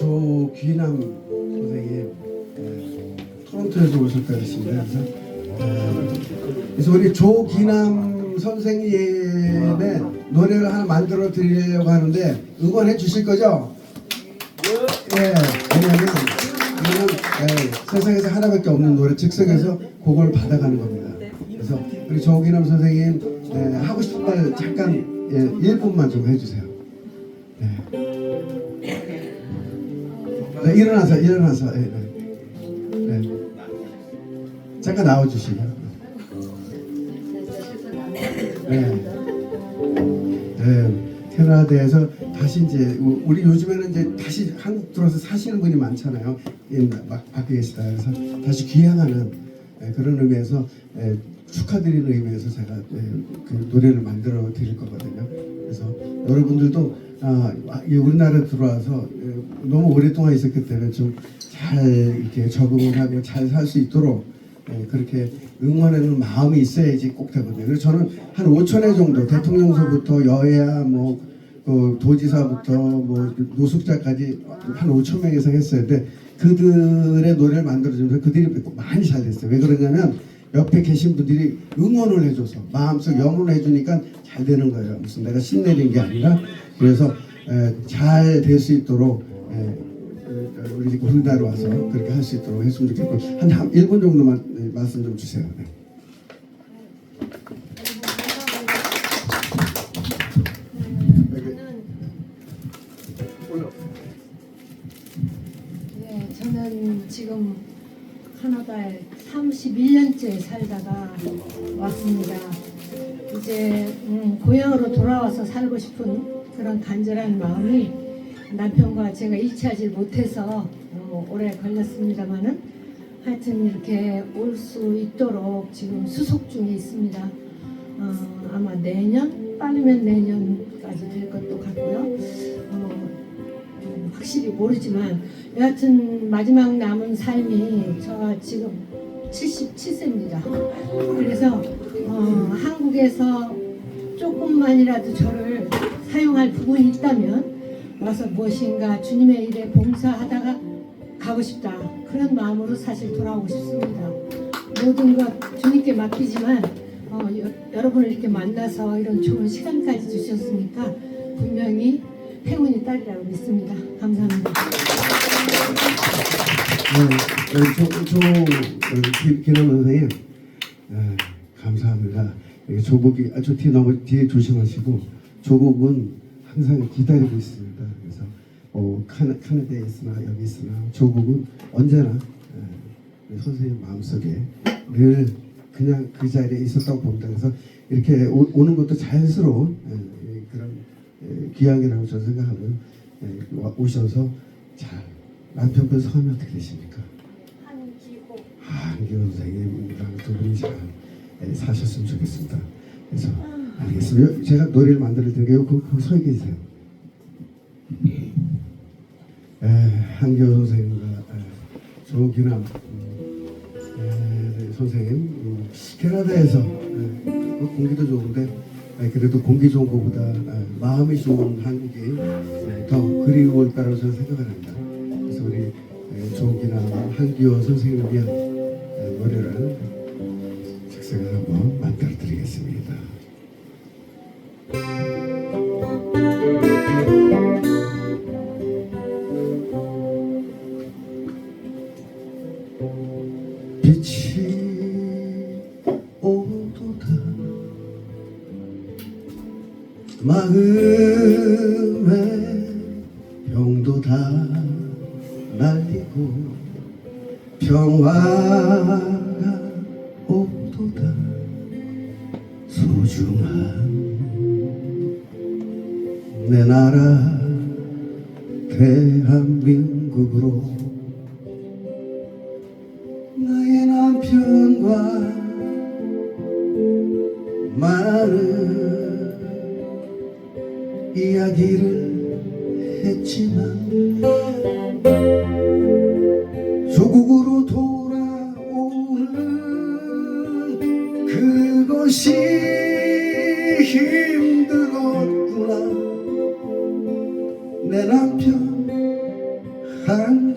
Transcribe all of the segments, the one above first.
조귀남 선생님 예, 토론토에서 오실 거였습니다. 그래서, 예, 그래서 우리 조귀남 선생님의 노래를 하나 만들어 드리려고 하는데 응원해 주실 거죠? 예, 왜냐면 이거는 예, 세상에서 하나밖에 없는 노래 즉석에서 그걸 받아가는 겁니다. 그래서 우리 조기남 선생님 예, 하고 싶은 말 잠깐 예, 1분만 좀 해주세요. 네. 네, 일어나서 일어나서 예, 네. 네. 잠깐 나와주시고. 네. 네. 캐나다에서 다시 이제 우- 우리 요즘에는 이제 다시 한국 들어서 사시는 분이 많잖아요. 예, 막 밖에 계시다. 그래서 다시 귀향하는 예, 그런 의미에서 예, 축하드리는 의미에서 제가 예, 그 노래를 만들어 드릴 거거든요. 그래서 여러분들도 아, 이 우리나라에 들어와서 예, 너무 오랫동안 있었기 때문에 좀 잘 이렇게 적응을 하고 잘 살 수 있도록 예, 그렇게 응원하는 마음이 있어야지 꼭 되거든요. 그래서 저는 한 5천 회 정도 대통령서부터 여야 뭐그 도지사부터 뭐 노숙자까지 한 5천 명 이상 했어요. 근데 그들의 노래를 만들어주면서 그들이 많이 잘 됐어요. 왜 그러냐면 옆에 계신 분들이 응원을 해줘서 마음속 영원을 해주니까 잘 되는 거예요. 무슨 내가 신내린 게 아니라 그래서 잘 될 수 있도록 우리 우리나라 와서 그렇게 할 수 있도록 했으면 좋겠고 한, 한 1분 정도만 네, 말씀 좀 주세요. 네. 네, 저는 지금 카나다에 31년째 살다가 왔습니다. 이제 음, 고향으로 돌아와서 살고 싶은 그런 간절한 마음이 남편과 제가 일치하지 못해서 어, 오래 걸렸습니다만은 하여튼 이렇게 올 수 있도록 지금 수속 중에 있습니다. 어, 아마 내년 빠르면 내년까지 될 것도 같고요. 어, 음, 확실히 모르지만 여하튼 마지막 남은 삶이 저 지금 77세입니다. 그래서 어, 한국에서 조금만이라도 저를 사용할 부분이 있다면 와서 무엇인가 주님의 일에 봉사하다가 가고 싶다 그런 마음으로 사실 돌아오고 싶습니다. 모든 것 주님께 맡기지만 어, 여, 여러분을 이렇게 만나서 이런 좋은 시간까지 주셨으니까 분명히 행운이 따리라고 믿습니다. 감사합니다. 네, 조, 어, 기남 선생님, 네, 감사합니다. 조국이, 아, 저 뒤에 너무 뒤에 조심하시고, 조국은 항상 기다리고 있습니다. 어, 카나, 카나다에 있으나, 여기 있으나, 조국은 언제나, 예, 우리 선생님 마음속에 늘 그냥 그 자리에 있었다고 봅니다. 그래서 이렇게 오, 오는 것도 자연스러운 예, 그런 예, 귀향이라고 저는 생각하고요. 예, 와- 오셔서 잘 남편분 성함이 어떻게 되십니까? 한기호 한기원 선생님이랑 두 분이 잘 예, 사셨으면 좋겠습니다. 그래서 알겠습니다. 제가 노래를 만들어 드릴게요. 그, 거기 서 계세요. 에, 한기원 선생님과 에, 조기남 음, 에, 네, 선생님 음, 캐나다에서 에, 그 공기도 좋은데 에, 그래도 공기 좋은 것보다 에, 마음이 좋은 한국이 에, 더 그리울 거라고 저는 생각을 합니다. 그래서 우리 에, 조기남 한기원 선생님을 위한 에, 노래를 병도 다 날리고 평화가 오도다 소중한 내 나라 대한민국으로 나의 남편과 많은 이야기를 했지만 조국으로 돌아오는 그것이 힘들었구나. 내 남편 한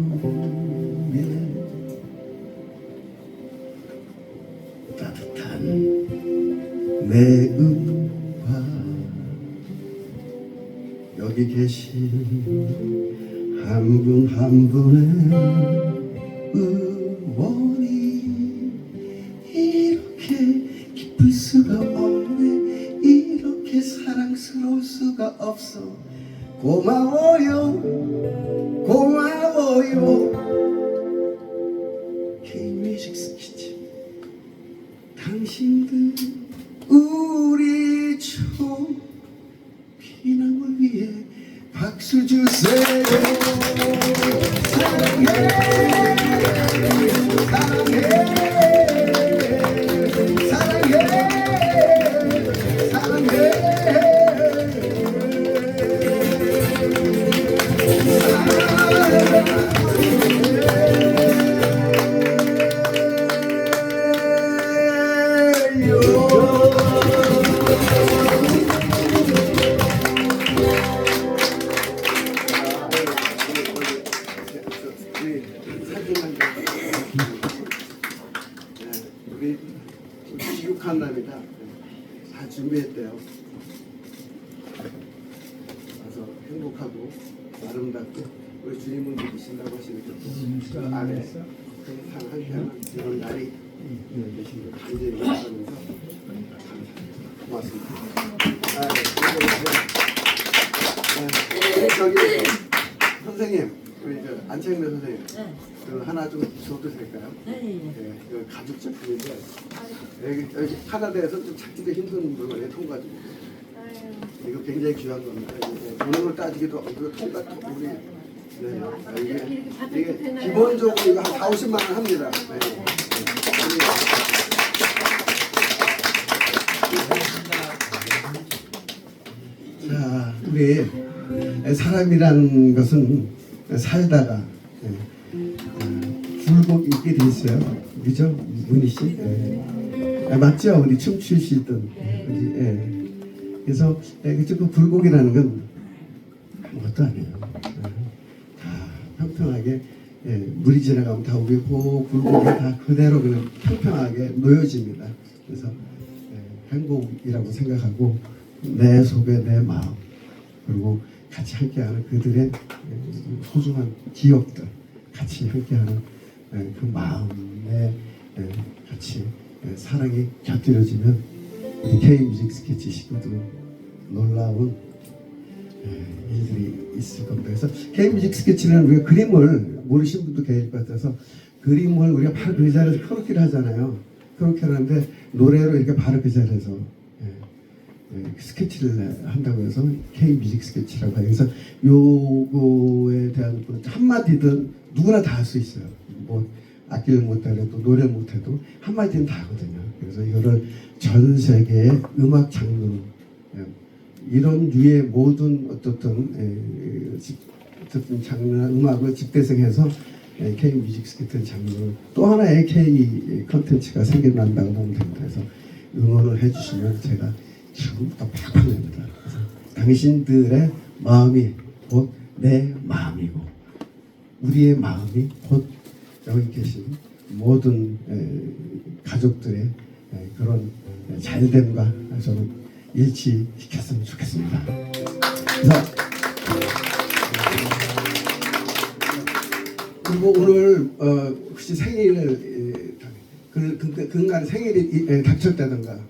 대한민국의 따뜻한 내음과 여기 계신 한 분 한 분의 응원이 이렇게 기쁠 수가 없네. 이렇게 사랑스러울 수가 없어. 고마워 박수 지육한 남이다. 다 준비했대요. 그래서 행복하고 아름답게 우리 주님은 계신다고 하시니까 그 안에 항상 한편은 이런 날이 계신 걸 간절히 바라면서 감사합니다. 고맙습니다. 아, 네, 그리고 저기 선생님, 우리 저 안창래 선생님, 네. 그 하나 좀 줘도 될까요? 네. 네, 이거 가죽 제품인데 여기, 여기 카나다에서 좀 찾기도 힘든 물건이에요, 통가죽. 이거 굉장히 귀한 겁니다. 이게 돈으로 따지기도 이거 통가 우리 네, 아, 이게, 이게 기본적으로 이거 한 4, 50만 원 합니다. 네. 자, 우리 사람이란 것은 살다가 예, 아, 굴곡 있게 돼 있어요. 그죠? 문희 씨? 예. 아, 맞죠? 우리 춤추시던. 예. 그래서 예, 그죠? 그 굴곡이라는 건 아무것도 아니에요. 예. 다 평평하게 예, 물이 지나가면 다 우리 그 굴곡이 다 그대로 그냥 평평하게 놓여집니다. 그래서 예, 행복이라고 생각하고 내 속에 내 마음 그리고 같이 함께하는 그들의 예, 소중한 기억들 같이 함께하는 예, 그 마음에 예, 같이 예, 사랑이 곁들여지면 K-뮤직 스케치 식구들 놀라운 예, 일들이 있을 겁니다. 그래서 K-뮤직 스케치는 우리가 그림을 모르시는 분도 계실 것 같아서 그림을 우리가 바로 그 자리에서 크로키를 하잖아요. 크로키를 하는데 노래로 이렇게 바로 그 자리에서 스케치를 한다고 해서 K-뮤직 스케치라고 해요. 그래서 요거에 대한 그 한마디든 누구나 다 할 수 있어요. 뭐 악기를 못하려도 노래를 못해도 한 마디는 다 하거든요. 그래서 이거를 전 세계의 음악 장르 예, 이런 류의 모든 어떻든 에, 집- 어떻든 장르나 음악을 집대성해서 K 뮤직 스케트 장르 또 하나의 K 컨텐츠가 생겨난다고 보면 됩니다. 그래서 응원을 해주시면 제가 팍팍 냅니다. 그래서 당신들의 마음이 곧 내 마음이고 우리의 마음이 곧 여기 계신 모든 에, 가족들의 에, 그런 에, 잘됨과 저는 일치시켰으면 좋겠습니다. 그래서 그리고 오늘 어, 혹시 생일을 에, 그, 그, 그간 생일이 닥쳤다든가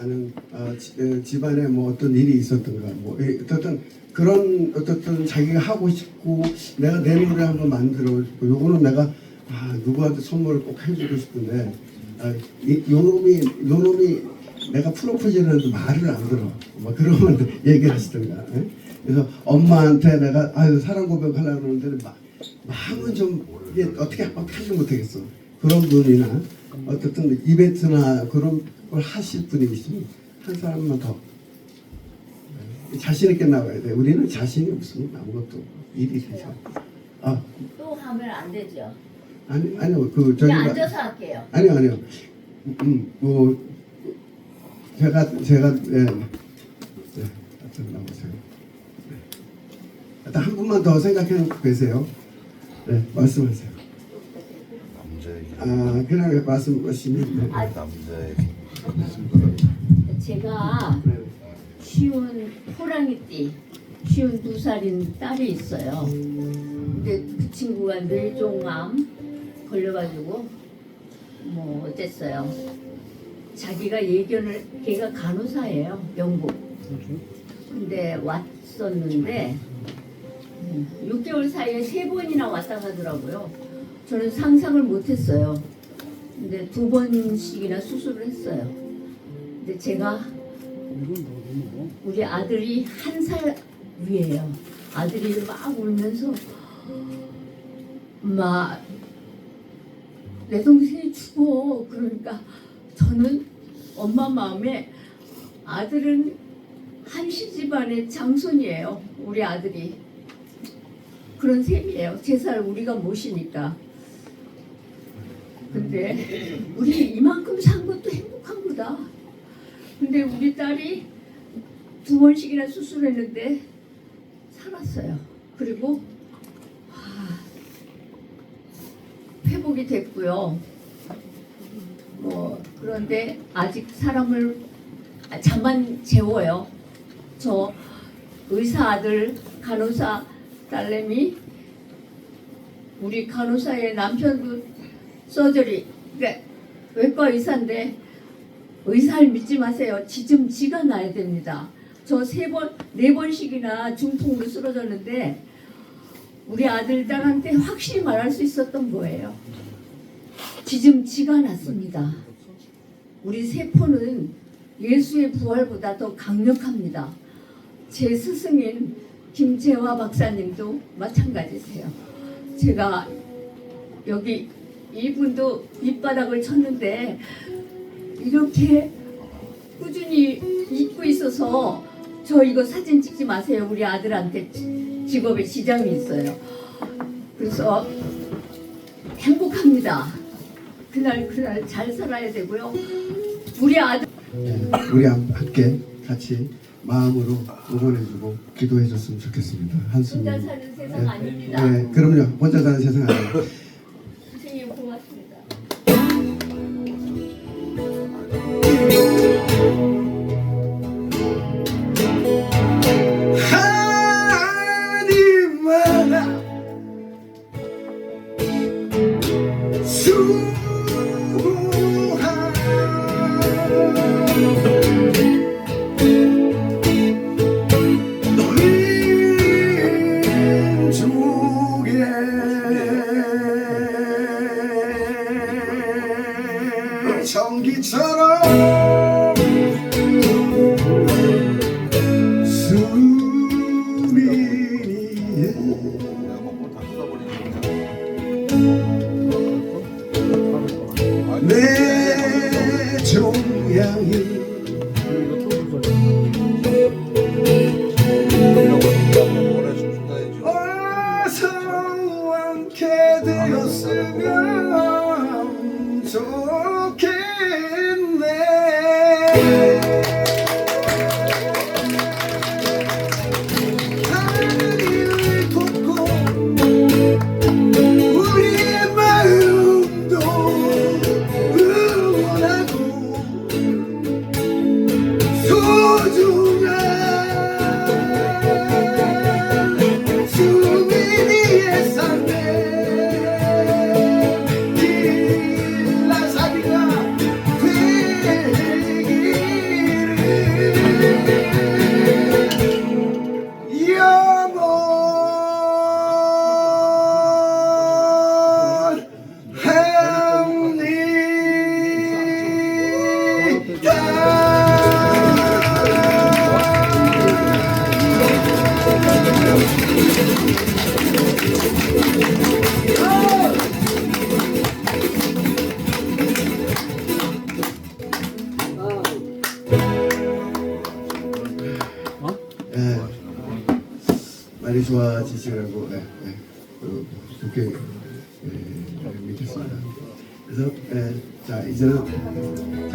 아니면 어, 지- 에, 집안에 뭐 어떤 일이 있었던가 뭐 에, 어떤 그런 어떤 자기가 하고 싶고 내가 내 노래 한번 만들어 싶고 요거는 내가 아 누구한테 선물을 꼭 해주고 싶은데 아, 이, 요 놈이 요 놈이 내가 프로포즈를 해도 말을 안 들어 뭐 그러면 얘기를 하시던가 에? 그래서 엄마한테 내가 아유 사랑 고백하려고 그러는데 마, 마음은 좀 이게 어떻게 하지 못하겠어 그런 분이나 어떻든 이벤트나 그런 걸 하실 분이 있으면 한 사람만 더 자신 있게 나와야 돼. 우리는 자신이 없으면 아무것도 일이 되죠. 아또 하면 안 되죠. 아니 아니요 그 저기 그냥 앉아서 할게요. 아니요 아니요 음 뭐 제가 제가 예 네, 하여튼 나오세요. 네. 일단 한 분만 더 생각해 놓고 계세요. 네 말씀하세요. 남자에게 아 그냥 말씀하시면 네. 아, 남자에게 제가 네. 쉬운 호랑이띠, 쉬운 두 살인 딸이 있어요. 근데 그 친구가 뇌종암 걸려가지고 뭐 어쨌어요. 자기가 예견을 걔가 간호사예요, 영국. 근데 왔었는데 음, 6개월 사이에 세 번이나 왔다 가더라고요. 저는 상상을 못했어요. 근데 두 번씩이나 수술을 했어요. 근데 제가 우리 아들이 한 살 위에요. 아들이 막 울면서 엄마 내 동생이 죽어 그러니까 저는 엄마 마음에 아들은 한시 집안의 장손이에요. 우리 아들이 그런 셈이에요. 제살 우리가 모시니까. 근데 우리 이만큼 산 것도 행복한 거다. 근데 우리 딸이 두 번씩이나 수술했는데 살았어요. 그리고 아, 회복이 됐고요. 뭐 그런데 아직 사람을 아, 잠만 재워요. 저 의사 아들 간호사 딸내미 우리 간호사의 남편도 서저리 그러니까 외과 의사인데 의사를 믿지 마세요. 지금 지가 나야 됩니다. 저 세 번, 네 번씩이나 중풍으로 쓰러졌는데 우리 아들 딸한테 확실히 말할 수 있었던 거예요. 지금 지가 났습니다. 우리 세포는 예수의 부활보다 더 강력합니다. 제 스승인 김재화 박사님도 마찬가지세요. 제가 여기 이분도 밑바닥을 쳤는데 이렇게 꾸준히 잊고 있어서 저 이거 사진 찍지 마세요. 우리 아들한테 지- 직업에 지장이 있어요. 그래서 행복합니다. 그날 그날 잘 살아야 되고요. 우리 아들 네, 우리 함- 함께 같이 마음으로 응원해주고 기도해줬으면 좋겠습니다. 한숨. 혼자 사는 세상 아닙니다. 네, 그럼요. 혼자 사는 세상 아니에요.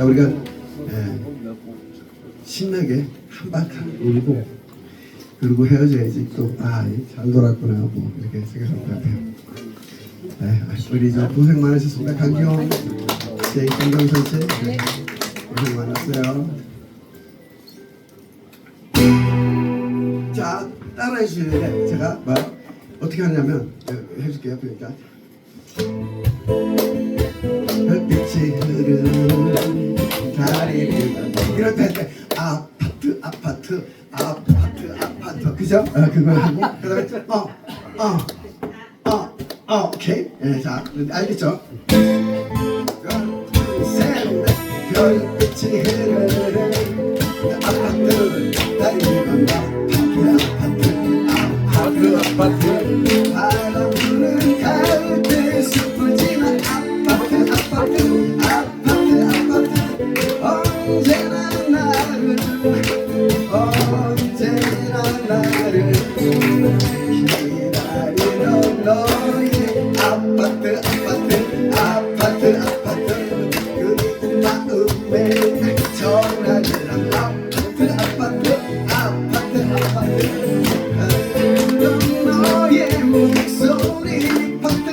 자, 우리가 예, 신나게 한바탕 울고 그리고 헤어져야지 또 아 잘 돌았구나 뭐 이렇게 생각할 것 같아요. 네, 우리 저 고생 많으셨습니다. 강경, 제 강경 선생 네, 고생 많았어요. 자, 따라해 주시는데 제가 말 어떻게 하냐면 네, 해줄게요. 그러니까. 별빛이 흐르는 아이를 이럴 때 아파트 아파트 아파트 아파트. 그죠? 어, 그거 하고 그다음에 어어어어 어, 어, 오케이. 네, 자 알겠죠? 별 끝이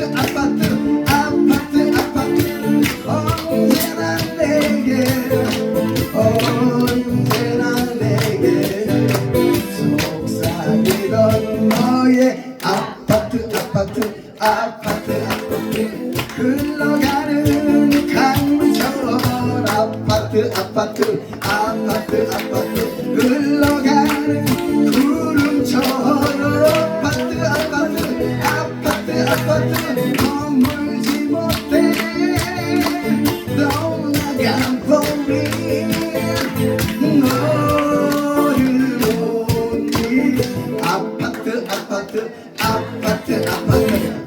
I've Okay.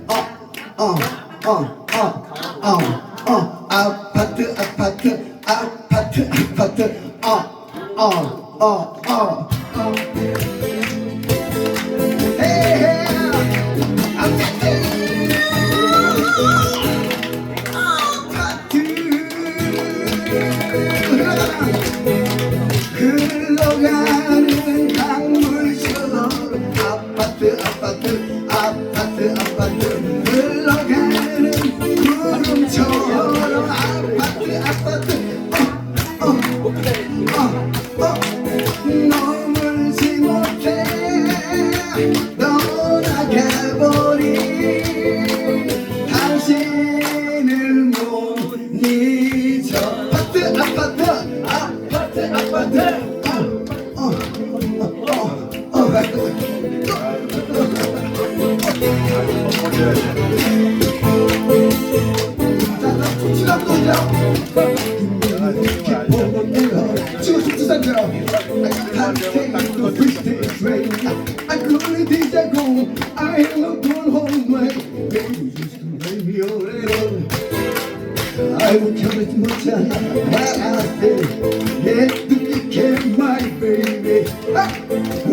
Uh!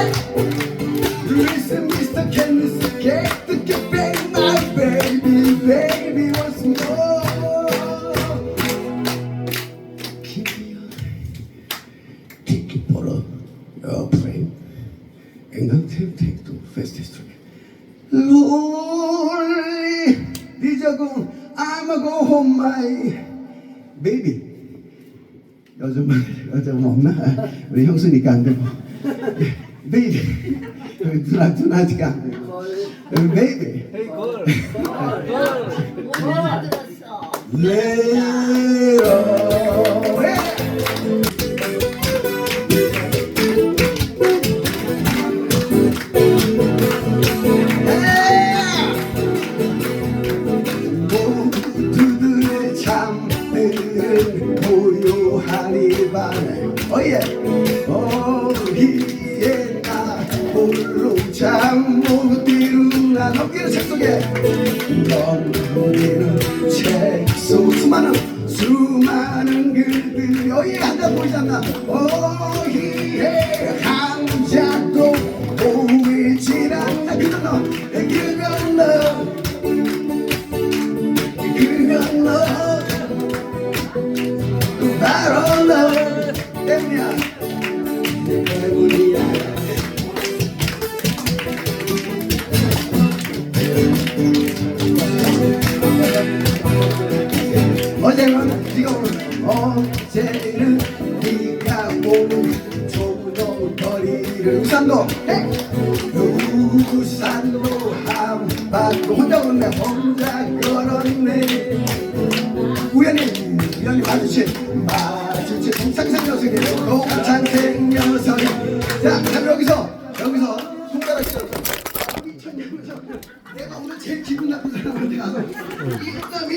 Amen. 홀로 우산로 한바퀴 혼자 오네 혼자 걸었네. 우연히 우연히 마주친 마주친 동창생 녀석이네 동창생 녀석.